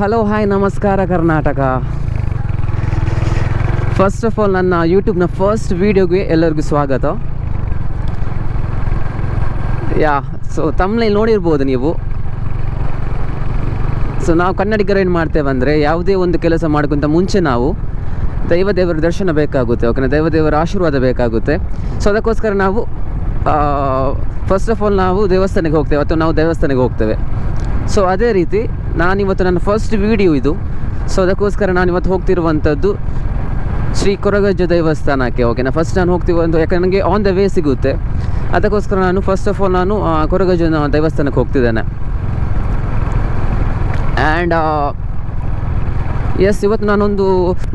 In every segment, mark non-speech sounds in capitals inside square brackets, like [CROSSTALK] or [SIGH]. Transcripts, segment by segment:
Hello hi ನಮಸ್ಕಾರ Karnataka first of all ನನ್ನ ಯೂಟ್ಯೂಬ್ನ first ವೀಡಿಯೋಗೆ ಎಲ್ಲರಿಗೂ ಸ್ವಾಗತ. ಯಾ ಸೊ ತಮ್ಮಲ್ಲಿ ನೋಡಿರ್ಬೋದು ನೀವು. ಸೊ ನಾವು ಕನ್ನಡಿಗರು ಏನು ಮಾಡ್ತೇವೆ ಯಾವುದೇ ಒಂದು ಕೆಲಸ ಮಾಡೋಕ್ಕಿಂತ ಮುಂಚೆ ನಾವು ದೈವದೇವರ ದರ್ಶನ ಬೇಕಾಗುತ್ತೆ ಓಕೆನಾ ದೈವದೇವರ ಆಶೀರ್ವಾದ ಬೇಕಾಗುತ್ತೆ. ಸೊ ಅದಕ್ಕೋಸ್ಕರ ನಾವು ಫಸ್ಟ್ ಆಫ್ ಆಲ್ ನಾವು ದೇವಸ್ಥಾನಕ್ಕೆ ಹೋಗ್ತೇವೆ, ಅಥವಾ ನಾವು ದೇವಸ್ಥಾನಕ್ಕೆ ಹೋಗ್ತೇವೆ. ಸೊ ಅದೇ ರೀತಿ ನಾನಿವತ್ತು ನನ್ನ ಫಸ್ಟ್ ವಿಡಿಯೋ ಇದು. ಸೊ ಅದಕ್ಕೋಸ್ಕರ ನಾನು ಇವತ್ತು ಹೋಗ್ತಿರುವಂಥದ್ದು ಶ್ರೀ ಕೊರಗಜ್ಜ ದೇವಸ್ಥಾನಕ್ಕೆ ಓಕೆನಾ ಫಸ್ಟ್ ನಾನು ಹೋಗ್ತಿರುವಂಥ ಯಾಕಂದ್ರೆ ನನಗೆ ಆನ್ ದ ವೇ ಸಿಗುತ್ತೆ. ಅದಕ್ಕೋಸ್ಕರ ನಾನು ಫಸ್ಟ್ ಆಫ್ ಆಲ್ ನಾನು ಕೊರಗಜ್ಜನ ದೇವಸ್ಥಾನಕ್ಕೆ ಹೋಗ್ತಿದ್ದೇನೆ. ಆ್ಯಂಡ್ ಎಸ್ ಇವತ್ತು ನಾನೊಂದು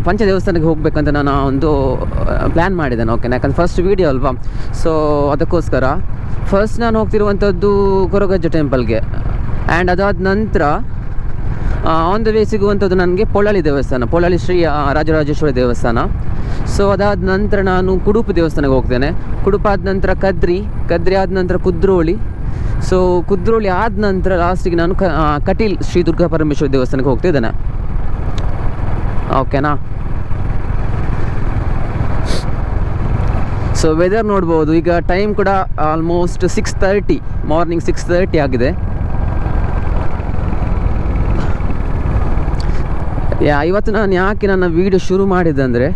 ಪಂಚ ದೇವಸ್ಥಾನಕ್ಕೆ ಹೋಗಬೇಕಂತ ನಾನು ಒಂದು ಪ್ಲ್ಯಾನ್ ಮಾಡಿದ್ದೇನೆ ಓಕೆನಾ ಯಾಕಂದ್ರೆ ಫಸ್ಟ್ ವೀಡಿಯೋ ಅಲ್ವಾ? ಸೊ ಅದಕ್ಕೋಸ್ಕರ ಫಸ್ಟ್ ನಾನು ಹೋಗ್ತಿರುವಂಥದ್ದು ಕೊರಗಜ್ಜ ಟೆಂಪಲ್ಗೆ ಆ್ಯಂಡ್ ಅದಾದ ನಂತರ ಆನ್ ದ ವೇ ಸಿಗುವಂಥದ್ದು ನನಗೆ ಪೊಳಲಿ ದೇವಸ್ಥಾನ, ಪೊಳಲಿ ಶ್ರೀ ರಾಜರಾಜೇಶ್ವರಿ ದೇವಸ್ಥಾನ. ಸೊ ಅದಾದ ನಂತರ ನಾನು ಕುಡುಪು ದೇವಸ್ಥಾನಕ್ಕೆ ಹೋಗ್ತೇನೆ. ಕುಡುಪಾದ ನಂತರ ಕದ್ರಿ ಕದ್ರಿ ಆದ ನಂತರ ಕುದ್ರೋಳಿ. ಸೊ ಕುದ್ರೋಳಿ ಆದ ನಂತರ ಲಾಸ್ಟಿಗೆ ನಾನು ಕಟೀಲ್ ಶ್ರೀ ದುರ್ಗಾ ಪರಮೇಶ್ವರಿ ದೇವಸ್ಥಾನಕ್ಕೆ ಹೋಗ್ತಿದ್ದೇನೆ ಓಕೆನಾ ಸೊ ವೆದರ್ ನೋಡ್ಬೋದು. ಈಗ ಟೈಮ್ ಕೂಡ almost six thirty morning six thirty ಆಗಿದೆ. ಇವತ್ತು ನಾನು ಯಾಕೆ ನನ್ನ ವೀಡಿಯೋ ಶುರು ಮಾಡಿದ್ದೆ ಅಂದರೆ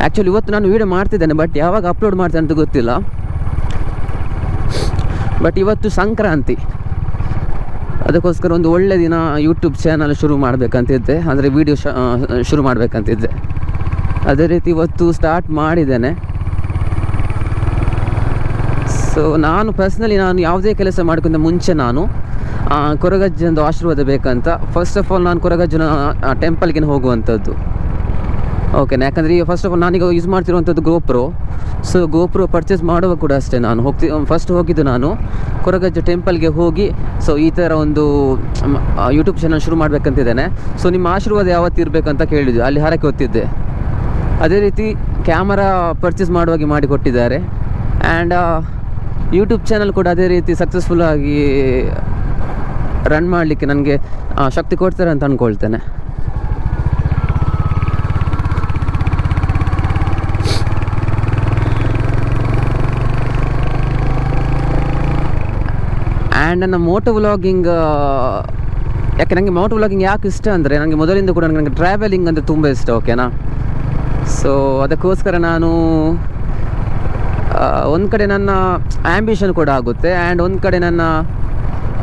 ಆ್ಯಕ್ಚುಲಿ ಇವತ್ತು ನಾನು ವೀಡಿಯೋ ಮಾಡ್ತಿದ್ದೇನೆ ಬಟ್ ಯಾವಾಗ ಅಪ್ಲೋಡ್ ಮಾಡ್ತೇನೆ ಅಂತ ಗೊತ್ತಿಲ್ಲ. ಬಟ್ ಇವತ್ತು ಸಂಕ್ರಾಂತಿ. ಅದಕ್ಕೋಸ್ಕರ ಒಂದು ಒಳ್ಳೆ ದಿನ ಯೂಟ್ಯೂಬ್ ಚಾನಲ್ ಶುರು ಮಾಡಬೇಕಂತಿದ್ದೆ. ಅಂದರೆ ವೀಡಿಯೋ ಶುರು ಮಾಡಬೇಕಂತಿದ್ದೆ. ಅದೇ ರೀತಿ ಇವತ್ತು ಸ್ಟಾರ್ಟ್ ಮಾಡಿದ್ದೇನೆ. ಸೊ ನಾನು ಪರ್ಸ್ನಲಿ ನಾನು ಯಾವುದೇ ಕೆಲಸ ಮಾಡ್ಕೊಂಡ ಮುಂಚೆ ನಾನು ಕೊರಗಜ್ಜನದು ಆಶೀರ್ವಾದ ಬೇಕಂತ. ಫಸ್ಟ್ ಆಫ್ ಆಲ್ ನಾನು ಕೊರಗಜ್ಜನ ಟೆಂಪಲ್ಗೆ ಹೋಗುವಂಥದ್ದು. ಓಕೆನಾ ಯಾಕಂದರೆ ಈಗ ಫಸ್ಟ್ ಆಫ್ ಆಲ್ ನಾನೀಗ ಯೂಸ್ ಮಾಡ್ತಿರುವಂಥದ್ದು ಗೋಪ್ರೋ ಸೊ ಗೋಪ್ರೋ ಪರ್ಚೇಸ್ ಮಾಡುವಾಗ ಕೂಡ ಅಷ್ಟೇ ನಾನು ಹೋಗ್ತಿ ಫಸ್ಟ್ ಹೋಗಿದ್ದು ನಾನು ಕೊರಗಜ್ಜ ಟೆಂಪಲ್ಗೆ ಹೋಗಿ ಸೊ ಈ ಥರ ಒಂದು ಯೂಟ್ಯೂಬ್ ಚಾನಲ್ ಶುರು ಮಾಡಬೇಕಂತಿದ್ದೇನೆ. ಸೊ ನಿಮ್ಮ ಆಶೀರ್ವಾದ ಯಾವತ್ತು ಇರಬೇಕಂತ ಕೇಳಿದ್ದು ಅಲ್ಲಿ ಹರಕೆ ಹೊತ್ತಿದ್ದೆ. ಅದೇ ರೀತಿ ಕ್ಯಾಮರಾ ಪರ್ಚೇಸ್ ಮಾಡುವಾಗೆ ಮಾಡಿಕೊಟ್ಟಿದ್ದಾರೆ. ಆ್ಯಂಡ್ ಯೂಟ್ಯೂಬ್ ಚಾನಲ್ ಕೂಡ ಅದೇ ರೀತಿ ಸಕ್ಸಸ್ಫುಲ್ ಆಗಿ ರನ್ ಮಾಡಲಿಕ್ಕೆ ನನಗೆ ಶಕ್ತಿ ಕೊಡ್ತಾರೆ ಅಂತ ಅಂದ್ಕೊಳ್ತೇನೆ ಆ್ಯಂಡ್ ನನ್ನ ಮೋಟೋ ವ್ಲಾಗಿಂಗ್ ಯಾಕೆ ನನಗೆ ಮೋಟೋ ವ್ಲಾಗಿಂಗ್ ಯಾಕೆ ಇಷ್ಟ ಅಂದರೆ ನನಗೆ ಮೊದಲಿಂದ ಕೂಡ ನನಗೆ ಟ್ರಾವೆಲಿಂಗ್ ಅಂದರೆ ತುಂಬ ಇಷ್ಟ ಓಕೆನಾ ಸೊ ಅದಕ್ಕೋಸ್ಕರ ನಾನು ಒಂದು ಕಡೆ ನನ್ನ ಆ್ಯಂಬಿಷನ್ ಕೂಡ ಆಗುತ್ತೆ ಆ್ಯಂಡ್ ಒಂದು ಕಡೆ ನನ್ನ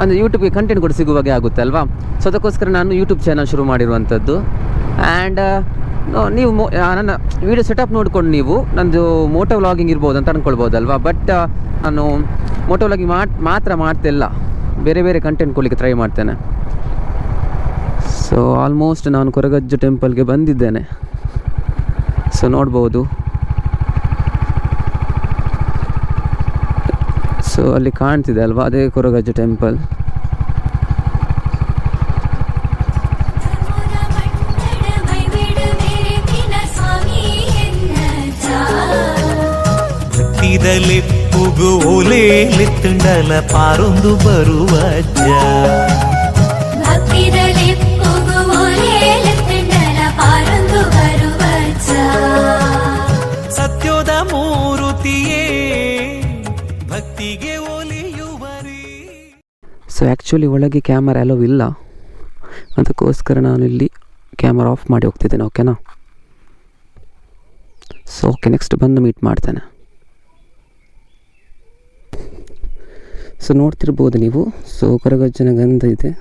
ಅಂದರೆ ಯೂಟ್ಯೂಬ್ಗೆ ಕಂಟೆಂಟ್ ಕೂಡ ಸಿಗುವಾಗೆ ಆಗುತ್ತೆ ಅಲ್ವಾ? ಸೊ ಅದಕ್ಕೋಸ್ಕರ ನಾನು ಯೂಟ್ಯೂಬ್ ಚಾನಲ್ ಶುರು ಮಾಡಿರುವಂಥದ್ದು ಆ್ಯಂಡ್ ನೀವು ಮೊ ನನ್ನ ವೀಡಿಯೋ ಸೆಟಪ್ ನೋಡ್ಕೊಂಡು ನೀವು ನಂದು ಮೋಟೋ ವ್ಲಾಗಿಂಗ್ ಇರ್ಬೋದು ಅಂತ ಅಂದ್ಕೊಳ್ಬೋದಲ್ವಾ ಬಟ್ ನಾನು ಮೋಟೋ ವ್ಲಾಗಿಂಗ್ ಮಾಡಿ ಮಾತ್ರ ಮಾಡ್ತಿಲ್ಲ. ಬೇರೆ ಬೇರೆ ಕಂಟೆಂಟ್ ಕೊಡಲಿಕ್ಕೆ ಟ್ರೈ ಮಾಡ್ತೇನೆ. ಸೊ ಆಲ್ಮೋಸ್ಟ್ ನಾನು ಕೊರಗಜ್ಜು ಟೆಂಪಲ್ಗೆ ಬಂದಿದ್ದೇನೆ. ಸೊ ನೋಡ್ಬೋದು. ಸೊ ಅಲ್ಲಿ ಕಾಣ್ತಿದೆ ಅಲ್ವಾ? ಅದೇ ಕೊರಗಜ್ಜು ಟೆಂಪಲ್ ಭಕ್ತಿದಲೆಪ್ಪುಗು ಓಲೇಲೆತ್ತುಂಡಲ ಪಾರೊಂದು ಬರುವಜ್ಜ ಆ್ಯಕ್ಚುಲಿ ಒಳಗೆ ಕ್ಯಾಮರಾ ಎಲ್ಲೋ ಇಲ್ಲ. ಅದಕ್ಕೋಸ್ಕರ ನಾನು ಇಲ್ಲಿ ಕ್ಯಾಮರಾ ಆಫ್ ಮಾಡಿ ಹೋಗ್ತಿದ್ದೇನೆ ಓಕೆನಾ ಸೊ ಓಕೆ ನೆಕ್ಸ್ಟ್ ಬಂದು ಮೀಟ್ ಮಾಡ್ತೇನೆ. ಸೊ ನೋಡ್ತಿರ್ಬೋದು ನೀವು. ಸೊ ಕರಗಜ್ಜನ ಗಂಧ ಇದೆ.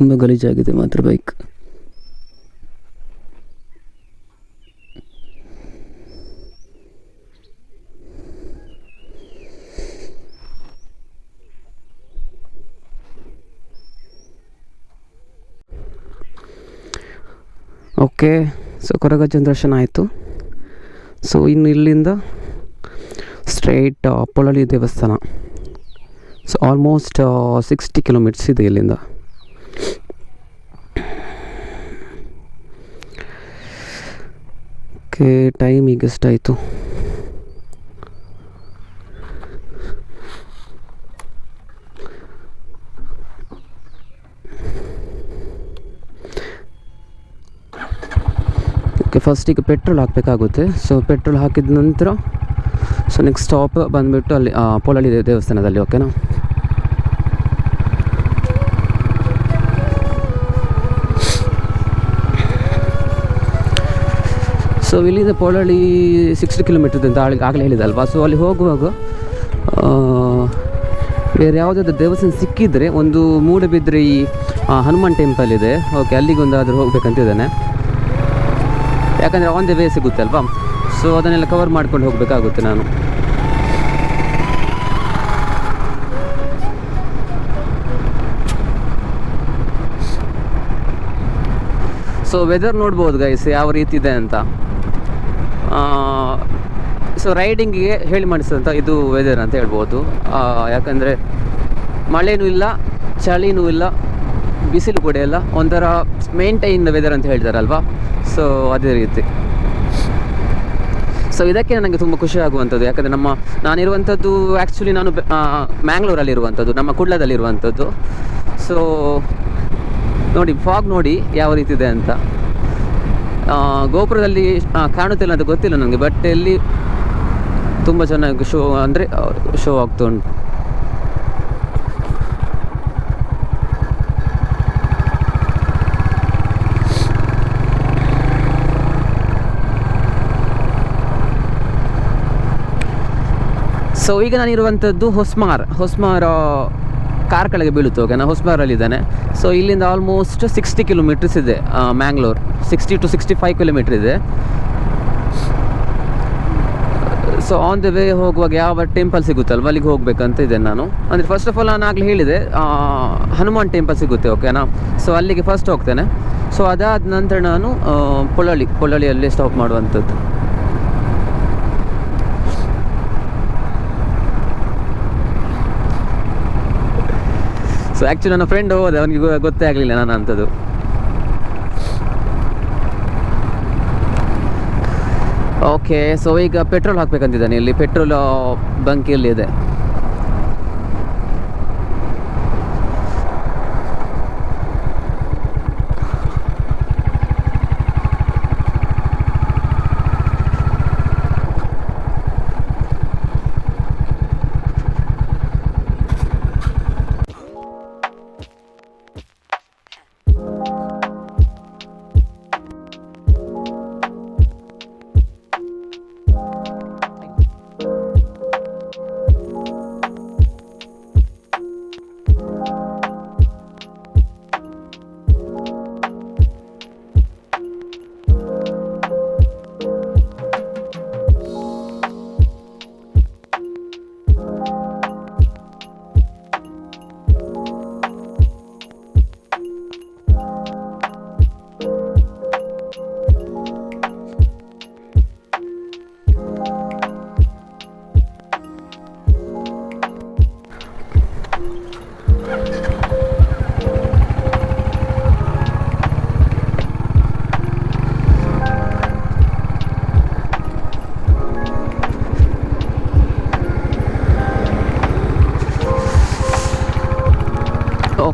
ತುಂಬ ಗಲೀಜಾಗಿದೆ ಮಾತ್ರ ಬೈಕ್ ಓಕೆ ಸೊ ಕೊರಗ ದರ್ಶನ ಆಯಿತು. ಸೊ ಇನ್ನು ಇಲ್ಲಿಂದ ಸ್ಟ್ರೈಟ್ ಪೊಳಲಿ ದೇವಸ್ಥಾನ. ಸೊ ಆಲ್ಮೋಸ್ಟ್ ಸಿಕ್ಸ್ಟಿ ಕಿಲೋಮೀಟರ್ಸ್ ಇದೆ ಇಲ್ಲಿಂದ. ಓಕೆ ಟೈಮ್ ಈಗ ಎಷ್ಟಾಯಿತು ಓಕೆ ಫಸ್ಟಿಗೆ ಪೆಟ್ರೋಲ್ ಹಾಕಬೇಕಾಗುತ್ತೆ. ಸೊ ಪೆಟ್ರೋಲ್ ಹಾಕಿದ ನಂತರ ಸೊ ನೆಕ್ಸ್ಟ್ ಸ್ಟಾಪ್ ಬಂದುಬಿಟ್ಟು ಅಲ್ಲಿ ಪೊಳಲಿ ದೇವಸ್ಥಾನದಲ್ಲಿ ಓಕೆನಾ ಸೊ ಇಲ್ಲಿಂದ ಪೊಳಲಿ ಸಿಕ್ಸ್ಟಿ ಕಿಲೋಮೀಟರ್ ಅಂತ ಆಗಲೇ ಹೇಳಿದಲ್ವಾ ಸೊ ಅಲ್ಲಿ ಹೋಗುವಾಗ ಬೇರೆ ಯಾವುದಾದ್ರು ದೇವಸ್ಥಾನ ಸಿಕ್ಕಿದರೆ ಒಂದು ಮೂಡಬಿದ್ರೆ ಈ ಹನುಮಾನ್ ಟೆಂಪಲ್ ಇದೆ. ಓಕೆ ಅಲ್ಲಿಗೊಂದಾದರೂ ಹೋಗ್ಬೇಕಂತಿದ್ದಾನೆ ಯಾಕಂದರೆ ಆನ್ ದ ವೇ ಸಿಗುತ್ತೆ ಅಲ್ವಾ? ಸೊ ಅದನ್ನೆಲ್ಲ ಕವರ್ ಮಾಡ್ಕೊಂಡು ಹೋಗಬೇಕಾಗುತ್ತೆ ನಾನು. ಸೊ ವೆದರ್ ನೋಡ್ಬೋದು ಗೈಸ್ ಯಾವ ರೀತಿ ಇದೆ ಅಂತ. ಸೊ ರೈಡಿಂಗಿಗೆ ಹೇಳಿ ಮಾಡಿಸಿದಂಥ ಇದು ವೆದರ್ ಅಂತ ಹೇಳ್ಬೋದು. ಯಾಕಂದರೆ ಮಳೆನೂ ಇಲ್ಲ, ಚಳಿನೂ ಇಲ್ಲ, ಬಿಸಿಲು ಕೂಡ ಇಲ್ಲ, ಒಂಥರ ಮೇಂಟೈನ್ ವೆದರ್ ಅಂತ ಹೇಳ್ತಾರಲ್ವಾ ಸೊ ಅದೇ ರೀತಿ. ಸೊ ಇದಕ್ಕೆ ನನಗೆ ತುಂಬ ಖುಷಿ ಆಗುವಂಥದ್ದು, ಯಾಕಂದರೆ ನಮ್ಮ ನಾನಿರುವಂಥದ್ದು ಆ್ಯಕ್ಚುಲಿ ನಾನು ಮ್ಯಾಂಗ್ಳೂರಲ್ಲಿರುವಂಥದ್ದು ನಮ್ಮ ಕುಡ್ಲದಲ್ಲಿರುವಂಥದ್ದು. ಸೊ ನೋಡಿ ಫಾಗ್ ನೋಡಿ ಯಾವ ರೀತಿ ಇದೆ ಅಂತ. ಗೋಪುರದಲ್ಲಿ ಕಾಣುತ್ತಿಲ್ಲ ಅಂತ ಗೊತ್ತಿಲ್ಲ ನನಗೆ ಬಟ್ ಇಲ್ಲಿ ತುಂಬ ಚೆನ್ನಾಗಿ ಶೋ ಅಂದರೆ ಶೋ ಆಗ್ತಾ ಉಂಟು. ಸೊ ಈಗ ನಾನಿರುವಂಥದ್ದು ಹೊಸ್ಮಾರ್. ಹೊಸ್ಮಾರ್ ಕಾರ್ಕಳಗೆ ಬೀಳುತ್ತೆ ಓಕೆ ನಾನು ಹೊಸ್ಮಾರಲ್ಲಿದ್ದೇನೆ ಸೊ ಇಲ್ಲಿಂದ ಆಲ್ಮೋಸ್ಟ್ ಸಿಕ್ಸ್ಟಿ ಕಿಲೋಮೀಟರ್ಸ್ ಇದೆ Mangalore sixty two sixty five kilometre ಇದೆ. ಸೊ ಆನ್ ದ ವೇ ಹೋಗುವಾಗ ಯಾವ ಟೆಂಪಲ್ ಸಿಗುತ್ತಲ್ವ ಅಲ್ಲಿಗೆ ಹೋಗಬೇಕಂತ ಇದ್ದೇನೆ ನಾನು. ಅಂದರೆ ಫಸ್ಟ್ ಆಫ್ ಆಲ್ ನಾನು ಆಗಲೇ ಹೇಳಿದೆ ಹನುಮಾನ್ ಟೆಂಪಲ್ ಸಿಗುತ್ತೆ ಓಕೆನಾ ಸೊ ಅಲ್ಲಿಗೆ ಫಸ್ಟ್ ಹೋಗ್ತೇನೆ. ಸೊ ಅದಾದ ನಂತರ ನಾನು ಪೊಳ್ಳಳ್ಳಿ ಪೊಳಲಿ, ಪೊಳಲಿಯಲ್ಲಿ ಸ್ಟಾಪ್ ಮಾಡುವಂಥದ್ದು. ಸೊ ಆ್ಯಕ್ಚುಲಿ ನನ್ನ ಫ್ರೆಂಡ್ ಹೋದೆ, ಅವನಿಗೆ ಗೊತ್ತೇ ಆಗಲಿಲ್ಲ ನಾನು ಅಂಥದ್ದು. ಓಕೆ ಸೊ ಈಗ ಪೆಟ್ರೋಲ್ ಹಾಕ್ಬೇಕಂತಿದ್ದಾನೆ, ಇಲ್ಲಿ ಪೆಟ್ರೋಲ್ ಬಂಕ್ ಇಲ್ಲಿ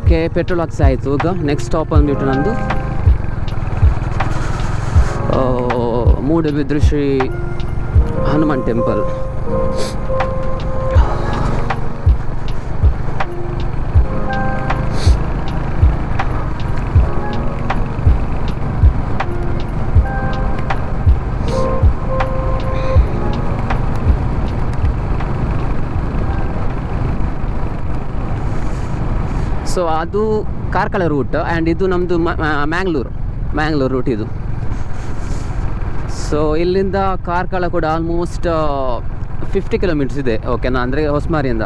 ಓಕೆ ಪೆಟ್ರೋಲ್ ಹಾಕ್ಸಿ ಆಯಿತು ಈಗ ನೆಕ್ಸ್ಟ್ ಸ್ಟಾಪ್ ಅಂದ್ಬಿಟ್ಟು ನಂದು. ಮೂಡುಬಿದ್ರೆ ಶ್ರೀ ಹನುಮಾನ್ ಟೆಂಪಲ್ ಸೊ ಅದು ಕಾರ್ಕಳ ರೂಟ್ ಆ್ಯಂಡ್ ಇದು ನಮ್ಮದು ಮ್ಯಾಂಗ್ಳೂರು ಮ್ಯಾಂಗ್ಳೂರು ರೂಟ್ ಇದು. ಸೊ ಇಲ್ಲಿಂದ ಕಾರ್ಕಳ ಕೂಡ ಆಲ್ಮೋಸ್ಟ್ ಫಿಫ್ಟಿ ಕಿಲೋಮೀಟರ್ಸ್ ಇದೆ. ಓಕೆನಾ ಅಂದರೆ ಹೊಸ್ಮಾರಿಯಿಂದ.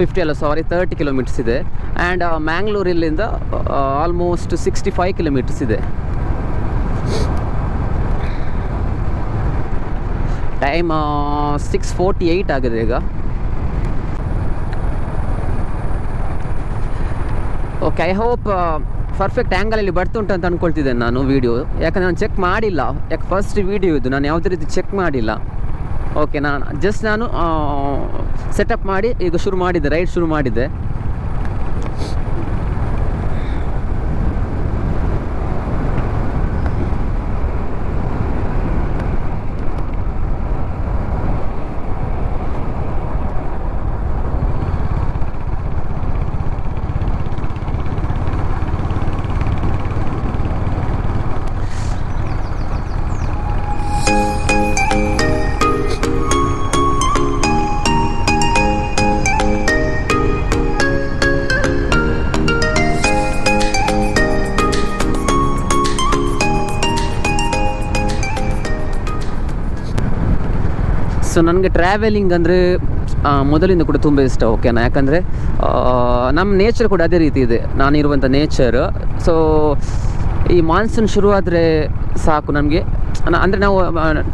ಫಿಫ್ಟಿ ಅಲ್ಲ ಸಾರಿ ತರ್ಟಿ ಕಿಲೋಮೀಟರ್ಸ್ ಇದೆ. ಆ್ಯಂಡ್ ಮ್ಯಾಂಗ್ಳೂರು ಇಲ್ಲಿಂದ ಆಲ್ಮೋಸ್ಟ್ ಸಿಕ್ಸ್ಟಿ ಫೈವ್ ಕಿಲೋಮೀಟರ್ಸ್ ಇದೆ. ಟೈಮ್ ಸಿಕ್ಸ್ ಫೋರ್ಟಿ ಏಯ್ಟ್ ಆಗಿದೆ ಈಗ. ಓಕೆ ಐ ಹೋಪ್ ಪರ್ಫೆಕ್ಟ್ ಆ್ಯಂಗಲಲ್ಲಿ ಬರ್ತುಂಟು ಅಂತ ಅಂದ್ಕೊಳ್ತಿದ್ದೇನೆ ನಾನು ವೀಡಿಯೋ ಯಾಕಂದರೆ ನಾನು ಚೆಕ್ ಮಾಡಿಲ್ಲ. ಯಾಕೆ ಫಸ್ಟ್ ವೀಡಿಯೋ ಇದು. ನಾನು ಯಾವುದೇ ರೀತಿ ಚೆಕ್ ಮಾಡಿಲ್ಲ. ಓಕೆ ನಾನು ಜಸ್ಟ್ ನಾನು ಸೆಟಪ್ ಮಾಡಿ ಈಗ ಶುರು ಮಾಡಿದ್ದೆ ರೈಡ್ ಶುರು ಮಾಡಿದ್ದೆ. ಸೊ ನನಗೆ ಟ್ರಾವೆಲಿಂಗ್ ಅಂದರೆ ಮೊದಲಿಂದ ಕೂಡ ತುಂಬ ಇಷ್ಟ ಓಕೆನಾ ಯಾಕಂದರೆ ನಮ್ಮ ನೇಚರ್ ಕೂಡ ಅದೇ ರೀತಿ ಇದೆ. ನಾನಿರುವಂಥ ನೇಚರ್ ಸೊ ಈ ಮಾನ್ಸೂನ್ ಶುರುವಾದರೆ ಸಾಕು ನಮಗೆ. ಅಂದರೆ ನಾವು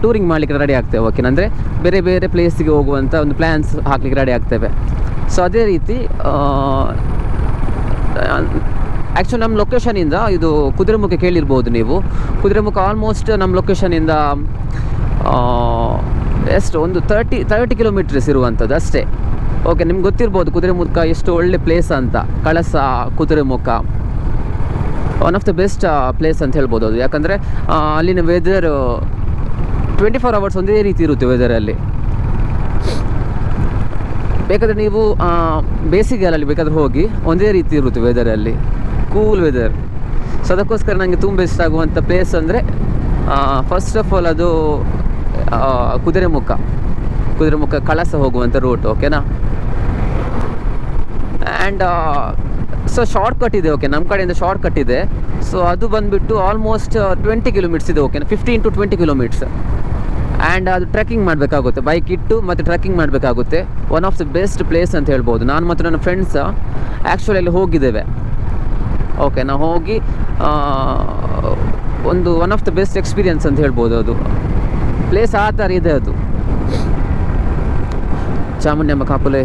ಟೂರಿಂಗ್ ಮಾಡಲಿಕ್ಕೆ ರೆಡಿ ಆಗ್ತೇವೆ ಓಕೆನಾ ಅಂದರೆ ಬೇರೆ ಬೇರೆ ಪ್ಲೇಸಿಗೆ ಹೋಗುವಂಥ ಒಂದು ಪ್ಲ್ಯಾನ್ಸ್ ಹಾಕ್ಲಿಕ್ಕೆ ರೆಡಿ ಆಗ್ತೇವೆ. ಸೊ ಅದೇ ರೀತಿ ಆ್ಯಕ್ಚುಲಿ ನಮ್ಮ ಲೊಕೇಶನಿಂದ ಇದು ಕುದುರೆಮುಖ ಕೇಳಿರ್ಬೋದು ನೀವು. ಕುದುರೆಮುಖ ಆಲ್ಮೋಸ್ಟ್ ನಮ್ಮ ಲೊಕೇಶನಿಂದ ಎಷ್ಟು, ಒಂದು ತರ್ಟಿ ತರ್ಟಿ ಕಿಲೋಮೀಟರ್ಸ್ ಇರುವಂಥದ್ದು ಅಷ್ಟೇ. ಓಕೆ ನಿಮ್ಗೆ ಗೊತ್ತಿರ್ಬೋದು ಕುದುರೆಮುಖ ಎಷ್ಟು ಒಳ್ಳೆ ಪ್ಲೇಸ್ ಅಂತ, Kalasa Kudremukh one of the best place ಅಂತ ಹೇಳ್ಬೋದು ಅದು. ಯಾಕಂದರೆ ಅಲ್ಲಿನ ವೆದರ್ ಟ್ವೆಂಟಿ ಫೋರ್ ಅವರ್ಸ್ ಒಂದೇ ರೀತಿ ಇರುತ್ತೆ ವೆದರಲ್ಲಿ ಬೇಕಾದರೆ ನೀವು ಬೇಸಿಗೆಯಲ್ಲಿ ಬೇಕಾದ್ರೆ ಹೋಗಿ ಒಂದೇ ರೀತಿ ಇರುತ್ತೆ ವೆದರಲ್ಲಿ ಕೂಲ್ ವೆದರ್ ಸೊ ಅದಕ್ಕೋಸ್ಕರ ನನಗೆ ತುಂಬ ಇಷ್ಟ ಆಗುವಂಥ ಪ್ಲೇಸ್ ಅಂದರೆ ಫಸ್ಟ್ ಆಫ್ ಆಲ್ ಅದು ಕುದುರೆಮುಖ. ಕುದುರೆಮುಖ ಕಳಸ ಹೋಗುವಂಥ ರೂಟ್ ಓಕೆನಾ ಆ್ಯಂಡ್ ಸೊ ಶಾರ್ಟ್ ಕಟ್ ಇದೆ ಓಕೆ ನಮ್ಮ ಕಡೆಯಿಂದ ಶಾರ್ಟ್ ಕಟ್ ಇದೆ. ಸೊ ಅದು ಬಂದುಬಿಟ್ಟು ಆಲ್ಮೋಸ್ಟ್ ಟ್ವೆಂಟಿ ಕಿಲೋಮೀಟರ್ಸ್ ಇದೆ ಓಕೆನಾ fifteen to twenty kilometres and ಅದು ಟ್ರೆಕ್ಕಿಂಗ್ ಮಾಡಬೇಕಾಗುತ್ತೆ. ಬೈಕ್ ಇಟ್ಟು ಮತ್ತು ಟ್ರೆಕ್ಕಿಂಗ್ ಮಾಡಬೇಕಾಗುತ್ತೆ. One of the best place ಅಂತ ಹೇಳ್ಬೋದು. ನಾನು ಮತ್ತು ನನ್ನ ಫ್ರೆಂಡ್ಸ್ ಆ್ಯಕ್ಚುಲಿ ಅಲ್ಲಿ ಹೋಗಿದ್ದೇವೆ. ಓಕೆ ನಾವು ಹೋಗಿ ಒಂದು one of the best experience ಅಂತ ಹೇಳ್ಬೋದು ಅದು. ಪ್ಲೇಸ್ ಆ ಥರ ಇದೆ ಅದು. ಚಾಮುಂಡಿಯಮ್ಮ ಕಾಪುಲೆ.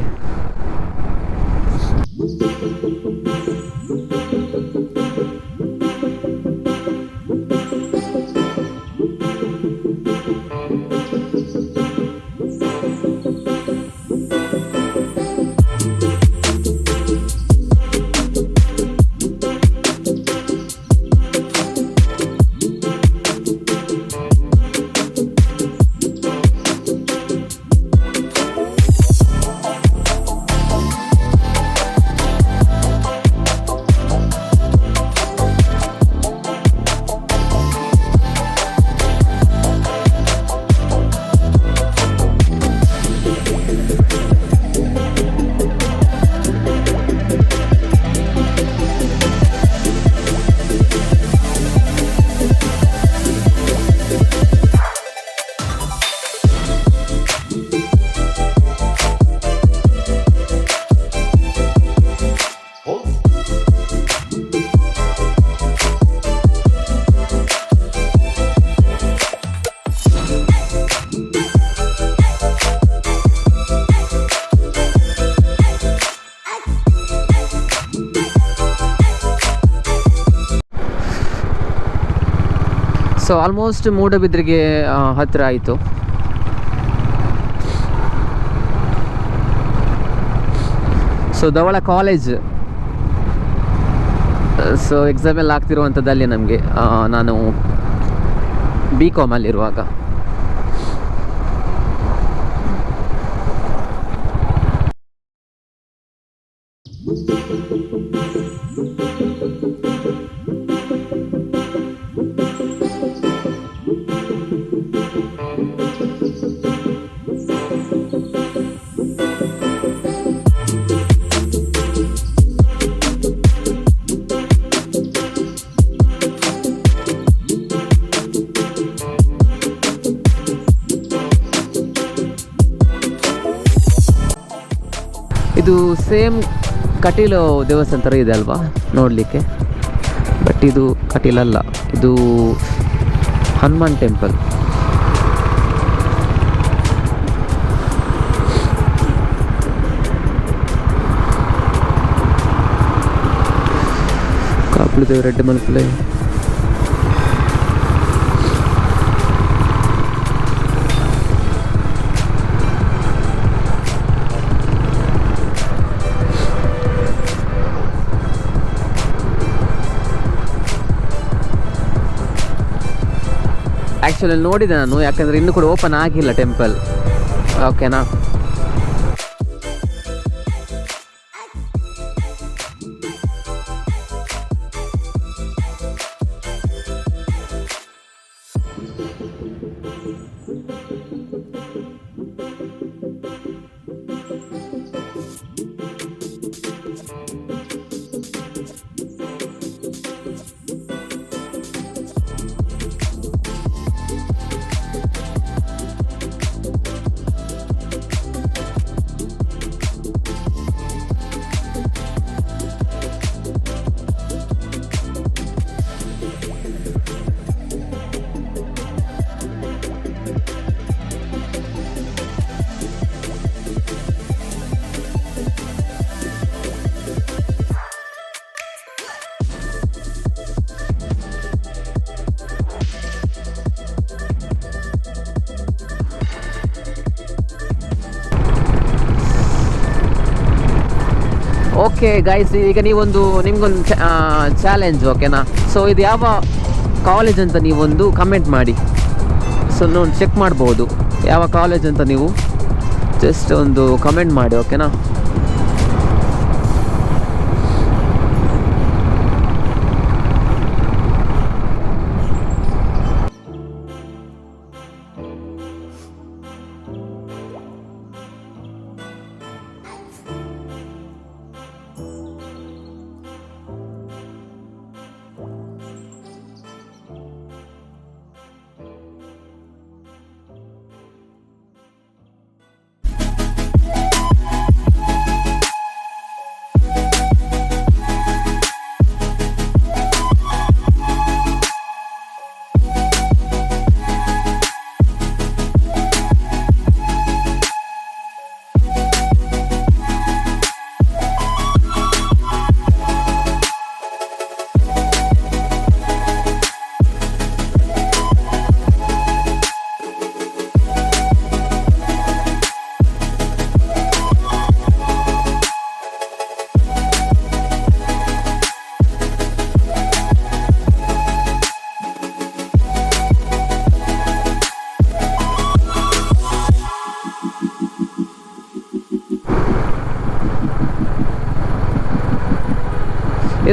ಸೊ ಆಲ್ಮೋಸ್ಟ್ ಮೂಡಬಿದ್ರಿಗೆ ಹತ್ತಿರ ಆಯಿತು. So Dhavala college so exam ಎಲ್ಲ ಆಗ್ತಿರುವಂಥದ್ದಲ್ಲಿ ನಮಗೆ ನಾನು ಬಿ ಕಾಮಲ್ಲಿರುವಾಗ ಸೇಮ್ ಕಟೀಲು ದೇವಸ್ಥಾನ ಥರ ಇದೆ ಅಲ್ವಾ? ನೋಡಲಿಕ್ಕೆ. ಬಟ್ ಇದು ಕಟೀಲಲ್ಲ ಇದು ಹನುಮಾನ್ ಟೆಂಪಲ್ ಕಾಪುಳಿದೇವ್ ರೆಡ್ಡಿ ಮಲ್ಪಲೆ ಆ್ಯಕ್ಚುಲಿ ನೋಡಿದೆ ನಾನು ಯಾಕಂದರೆ ಇನ್ನೂ ಕೂಡ ಓಪನ್ ಆಗಿಲ್ಲ ಟೆಂಪಲ್ ಓಕೆನಾ ಓಕೆ ಗೈಸ್ ಈಗ ನೀವೊಂದು ನಿಮ್ಗೊಂದು ಚಾಲೆಂಜ್ ಓಕೆನಾ ಸೊ ಇದು ಯಾವ ಕಾಲೇಜ್ ಅಂತ ನೀವೊಂದು ಕಮೆಂಟ್ ಮಾಡಿ. ಸೊ ನೋಡಿ ಚೆಕ್ ಮಾಡ್ಬೋದು. ಯಾವ ಕಾಲೇಜ್ ಅಂತ ನೀವು? ಜಸ್ಟ್ ಒಂದು ಕಮೆಂಟ್ ಮಾಡಿ ಓಕೆನಾ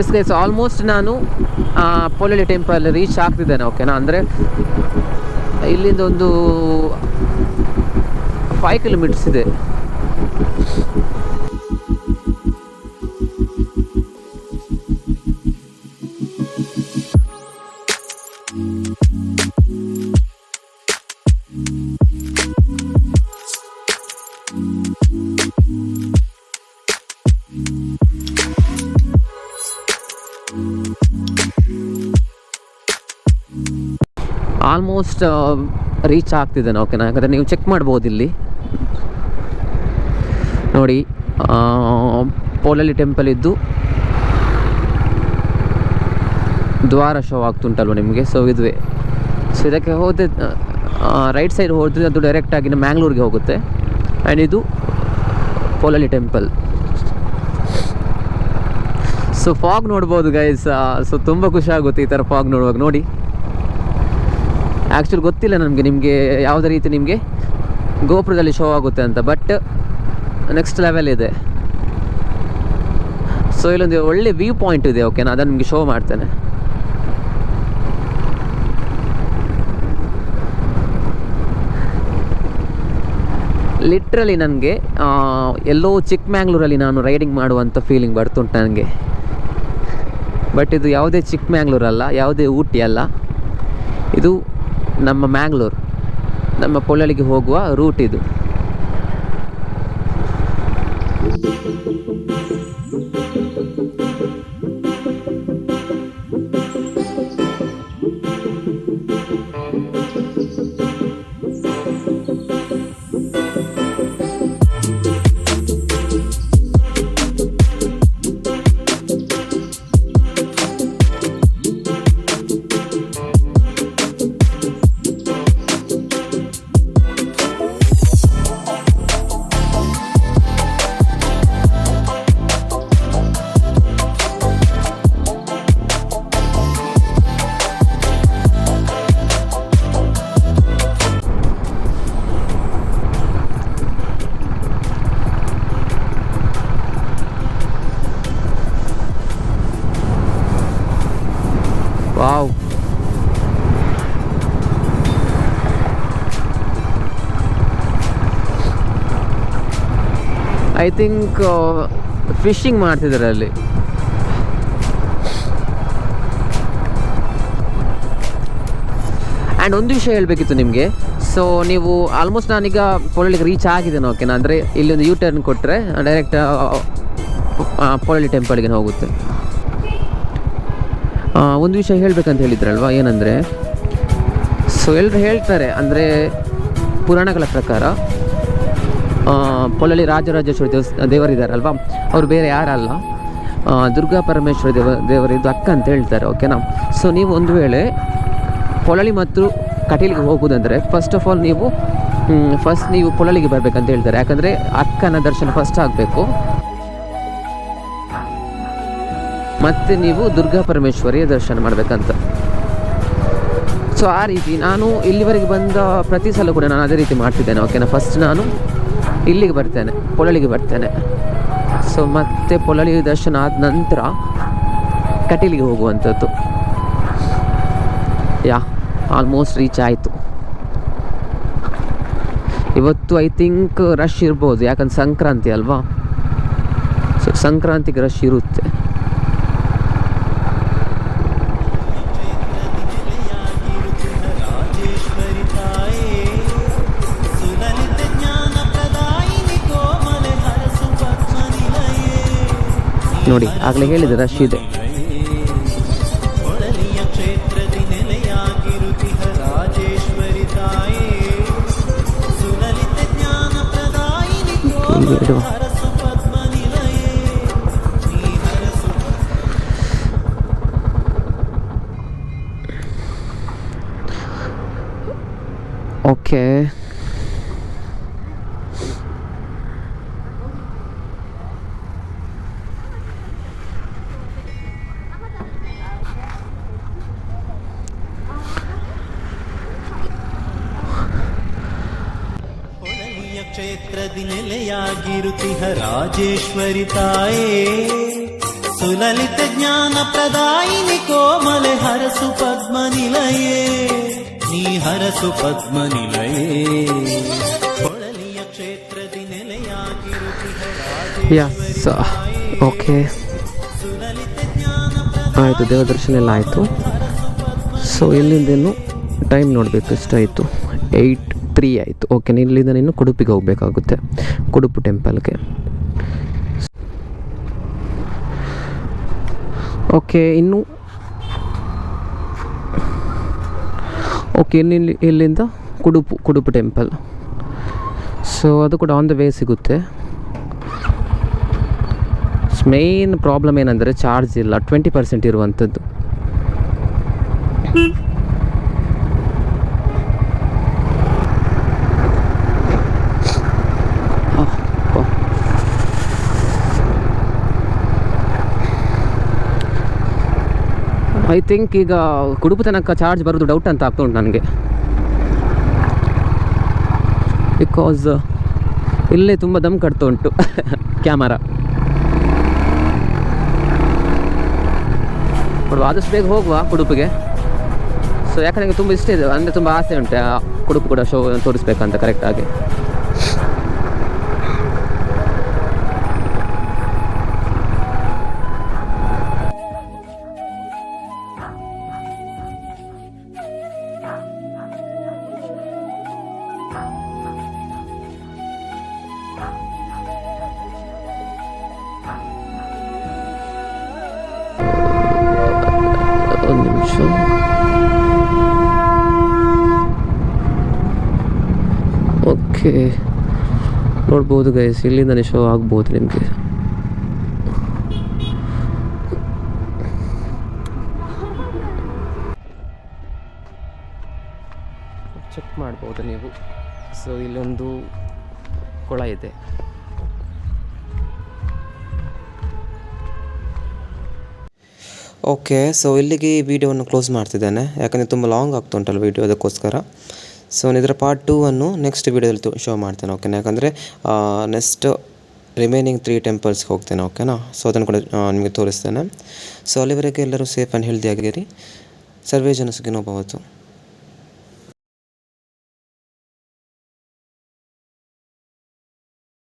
ಎಸ್ ಗೈಸ್ ಆಲ್ಮೋಸ್ಟ್ ನಾನು ಪೊಲಳಿ ಟೆಂಪಲ್ ರೀಚ್ ಆಗ್ತಿದ್ದೇನೆ ಓಕೆನಾ ಅಂದರೆ, ಇಲ್ಲಿಂದ ಒಂದು ಫೈವ್ ಕಿಲೋಮೀಟರ್ಸ್ ಇದೆ. ಆಲ್ಮೋಸ್ಟ್ ರೀಚ್ ಆಗ್ತಿದೆ ಓಕೆನಾ ಯಾಕಂದರೆ ನೀವು ಚೆಕ್ ಮಾಡ್ಬೋದು ಇಲ್ಲಿ. ನೋಡಿ ಪೋಲಲ್ಲಿ ಟೆಂಪಲ್ ಇದ್ದು ದ್ವಾರ ಶೋ ಆಗ್ತುಂಟಲ್ವ ನಿಮಗೆ? ಸೊ ಇದುವೆ. ಸೊ ಇದಕ್ಕೆ ಹೋದ ರೈಟ್ ಸೈಡ್ ಹೋದರೆ ಅದು ಡೈರೆಕ್ಟಾಗಿ ಮ್ಯಾಂಗ್ಳೂರಿಗೆ ಹೋಗುತ್ತೆ. ಆ್ಯಂಡ್ ಇದು ಪೋಲಲ್ಲಿ ಟೆಂಪಲ್ ಸೊ ಫಾಗ್ ನೋಡ್ಬೋದು ಗೈಸ್ ಸೊ ತುಂಬ ಖುಷಿ ಆಗುತ್ತೆ ಈ ಥರ ಫಾಗ್ ನೋಡುವಾಗ. ನೋಡಿ. ಆ್ಯಕ್ಚುಲಿ ಗೊತ್ತಿಲ್ಲ ನಮಗೆ, ನಿಮಗೆ ಯಾವುದೇ ರೀತಿ ನಿಮಗೆ ಗೋಪುರದಲ್ಲಿ ಶೋ ಆಗುತ್ತೆ ಅಂತ ಬಟ್ ನೆಕ್ಸ್ಟ್ ಲೆವೆಲ್ ಇದೆ. ಸೊ ಇಲ್ಲೊಂದು ಒಳ್ಳೆ ವ್ಯೂ ಪಾಯಿಂಟ್ ಇದೆ ಓಕೆ ನಾನು ಅದನ್ನು ನಿಮಗೆ ಶೋ ಮಾಡ್ತೇನೆ. ಲಿಟ್ರಲಿ ನನಗೆ ಎಲ್ಲೋ ಚಿಕ್ಕಮ್ಯಾಂಗ್ಳೂರಲ್ಲಿ ನಾನು ರೈಡಿಂಗ್ ಮಾಡುವಂಥ ಫೀಲಿಂಗ್ ಬರ್ತುಂಟು ನನಗೆ. ಬಟ್ ಇದು ಯಾವುದೇ ಚಿಕ್ಕಮ್ಯಾಂಗ್ಳೂರಲ್ಲ ಯಾವುದೇ ಊಟಿ ಅಲ್ಲ. ಇದು ನಮ್ಮ ಮ್ಯಾಂಗ್ಳೂರ್ ನಮ್ಮ ಪೊಳ್ಳಲಿಗೆ ಹೋಗುವ ರೂಟ್ ಇದು. ಐ ಥಿಂಕ್ ಫಿಶಿಂಗ್ ಮಾಡ್ತಿದ್ದಾರೆ ಅಲ್ಲಿ. ಆ್ಯಂಡ್ ಒಂದು ವಿಷಯ ಹೇಳಬೇಕಿತ್ತು ನಿಮಗೆ. ಸೊ ನೀವು ಆಲ್ಮೋಸ್ಟ್ ನಾನೀಗ ಪೊಳಲಿಗೆ ರೀಚ್ ಆಗಿದ್ದೇನೆ ಓಕೆನಾ ಅಂದರೆ ಇಲ್ಲಿ ಒಂದು ಯೂ ಟರ್ನ್ ಕೊಟ್ಟರೆ ಡೈರೆಕ್ಟ್ ಪೊಳಲಿ ಟೆಂಪಲ್ಗೆ ಹೋಗುತ್ತೆ. ಒಂದು ವಿಷಯ ಹೇಳಬೇಕಂತ ಹೇಳಿದ್ರಲ್ವಾ? ಏನಂದರೆ ಸೊ ಎಲ್ಲರೂ ಹೇಳ್ತಾರೆ, ಅಂದರೆ ಪುರಾಣಗಳ ಪ್ರಕಾರ ಪೊಳಲಿ ರಾಜರಾಜೇಶ್ವರಿ ದೇವಸ್ ದೇವರಿದ್ದಾರಲ್ವಾ ಅವರು ಬೇರೆ ಯಾರಲ್ಲ. ದುರ್ಗಾ ಪರಮೇಶ್ವರಿ ದೇವ, ದೇವರಿದ್ದು ಅಕ್ಕ ಅಂತ ಹೇಳ್ತಾರೆ ಓಕೆನಾ ಸೊ ನೀವು ಒಂದು ವೇಳೆ ಪೊಳಲಿ ಮತ್ತು ಕಟೀಲಿಗೆ ಹೋಗೋದಂದರೆ ಫಸ್ಟ್ ಆಫ್ ಆಲ್ ನೀವು ಫಸ್ಟ್ ನೀವು ಪೊಳಲಿಗೆ ಬರಬೇಕಂತ ಹೇಳ್ತಾರೆ. ಯಾಕಂದರೆ ಅಕ್ಕನ ದರ್ಶನ ಫಸ್ಟ್ ಆಗಬೇಕು. ಮತ್ತೆ ನೀವು ದುರ್ಗಾ ಪರಮೇಶ್ವರಿಯ ದರ್ಶನ ಮಾಡಬೇಕಂತ. ಸೊ ಆ ರೀತಿ ನಾನು ಇಲ್ಲಿವರೆಗೆ ಬಂದ ಪ್ರತಿ ಸಲ ಕೂಡ ನಾನು ಅದೇ ರೀತಿ ಮಾಡ್ತಿದ್ದೇನೆ ಓಕೆನಾ ಫಸ್ಟ್ ನಾನು ಇಲ್ಲಿಗೆ ಬರ್ತೇನೆ, ಪೊಳಲಿಗೆ ಬರ್ತೇನೆ. ಸೊ ಮತ್ತೆ ಪೊಳಲಿ ದರ್ಶನ ಆದ ನಂತರ ಕಟೀಲಿಗೆ ಹೋಗುವಂಥದ್ದು. ಯಾ ಆಲ್ಮೋಸ್ಟ್ ರೀಚ್ ಆಯಿತು. ಇವತ್ತು ಐ ಥಿಂಕ್ ರಶ್ ಇರ್ಬೋದು, ಯಾಕಂದ್ರೆ ಸಂಕ್ರಾಂತಿ ಅಲ್ವಾ? ಸೊ ಸಂಕ್ರಾಂತಿಗೆ ರಶ್ ಇರುತ್ತೆ. ನೋಡಿ ಆಗಲೇ ಹೇಳಿದೆ ರಶ್ ಇದೆ ಹೊಳಲಿಯ ರಾಜೇಶ್ವರಿ ತಾಯೇ ಸುಲಲಿತ ಜ್ಞಾನ ಪ್ರದಾಯಿನಿ ಕೋಮಲೆ ಹರಸು ಪದ್ಮನಿಲಯೇ ನೀ ಹರಸು ಪದ್ಮನಿಲಯೇ ಹೊಳಲಿಯ ಕ್ಷೇತ್ರದಿ ನೆಲೆಯಾಗಿರುತಿಹ ಯಸ್ ಓಕೆ ಆಯಿತು ದೇವ ದರ್ಶನ ಎಲ್ಲ ಆಯಿತು. ಸೊ ಇಲ್ಲಿಂದ ಇನ್ನು ಟೈಮ್ ನೋಡಬೇಕು ಇಷ್ಟಾಯಿತು ಏಯ್ಟ್ ತ್ರೀ ಆಯಿತು. ಓಕೆ ಇಲ್ಲಿಂದ ನೀನು ಕುಡುಪಿಗೆ ಹೋಗಬೇಕಾಗುತ್ತೆ. ಕುಡುಪು ಟೆಂಪಲ್ಗೆ ಓಕೆ, ಇನ್ನು? ಓಕೆ, ಇನ್ನು ಇಲ್ಲಿ, ಇಲ್ಲಿಂದ ಕುಡುಪು ಕುಡುಪು ಟೆಂಪಲ್. ಸೊ ಅದು ಕೂಡ ಆನ್ ದ ವೇ ಸಿಗುತ್ತೆ. ಮೇನ್ ಪ್ರಾಬ್ಲಮ್ ಏನಂದರೆ ಚಾರ್ಜ್ ಇಲ್ಲ ಟ್ವೆಂಟಿ ಪರ್ಸೆಂಟ್ ಇರುವಂಥದ್ದು ಐ ಥಿಂಕ್ ಈಗ ಕುಡುಪು ತನಕ ಚಾರ್ಜ್ ಬರೋದು ಡೌಟ್ ಅಂತ ಆಗ್ತಾ ಉಂಟು ನನಗೆ. ಬಿಕಾಸ್ ಇಲ್ಲೇ ತುಂಬ ದಮ್ ಕಟ್ತಾ ಉಂಟು [LAUGHS] ಕ್ಯಾಮರಾ ನೋಡುವ, ಆದಷ್ಟು ಬೇಗ ಹೋಗುವ ಕುಡುಪಿಗೆ. ಸೊ ಯಾಕಂದ್ರೆ ನನಗೆ ತುಂಬ ಇಷ್ಟ ಇದೆ, ಅಂದರೆ ತುಂಬ ಆಸೆ ಉಂಟು ಕುಡುಪು ಕೂಡ ಶೋ ತೋರಿಸ್ಬೇಕಂತ ಕರೆಕ್ಟಾಗಿ ಓಕೆ. ನೋಡ್ಬೋದು ಗೈಸ್ ಇಲ್ಲಿಂದನೇ ಶೋ ಆಗ್ಬೋದು ನಿಮಗೆ. ಚೆಕ್ ಮಾಡ್ಬೋದು ನೀವು. ಸೊ ಇಲ್ಲೊಂದು ಕೊಳ ಇದೆ. ಓಕೆ ಸೊ ಇಲ್ಲಿಗೆ ಈ ವಿಡಿಯೋವನ್ನು ಕ್ಲೋಸ್ ಮಾಡ್ತಿದ್ದೇನೆ. ಯಾಕಂದರೆ ತುಂಬ ಲಾಂಗ್ ಆಗ್ತಾ ಉಂಟಲ್ಲ ವಿಡಿಯೋ ಅದಕ್ಕೋಸ್ಕರ? ಸೊ ಇದರ ಪಾರ್ಟ್ ಟೂವನ್ನು ನೆಕ್ಸ್ಟ್ ವಿಡಿಯೋದಲ್ಲಿ ಶೋ ಮಾಡ್ತೇನೆ ಓಕೆನಾ ಯಾಕಂದರೆ ನೆಕ್ಸ್ಟ್ ರಿಮೈನಿಂಗ್ ತ್ರೀ ಟೆಂಪಲ್ಸ್ಗೆ ಹೋಗ್ತೇನೆ ಓಕೆನಾ ಸೊ ಅದನ್ನು ಕೂಡ ನಿಮಗೆ ತೋರಿಸ್ತೇನೆ. ಸೊ ಅಲ್ಲಿವರೆಗೆ ಎಲ್ಲರೂ ಸೇಫ್ ಆ್ಯಂಡ್ ಹೆಲ್ದಿಯಾಗಿರಿ ಸರ್ವೇ ಜನ ಸುಖಿನೋ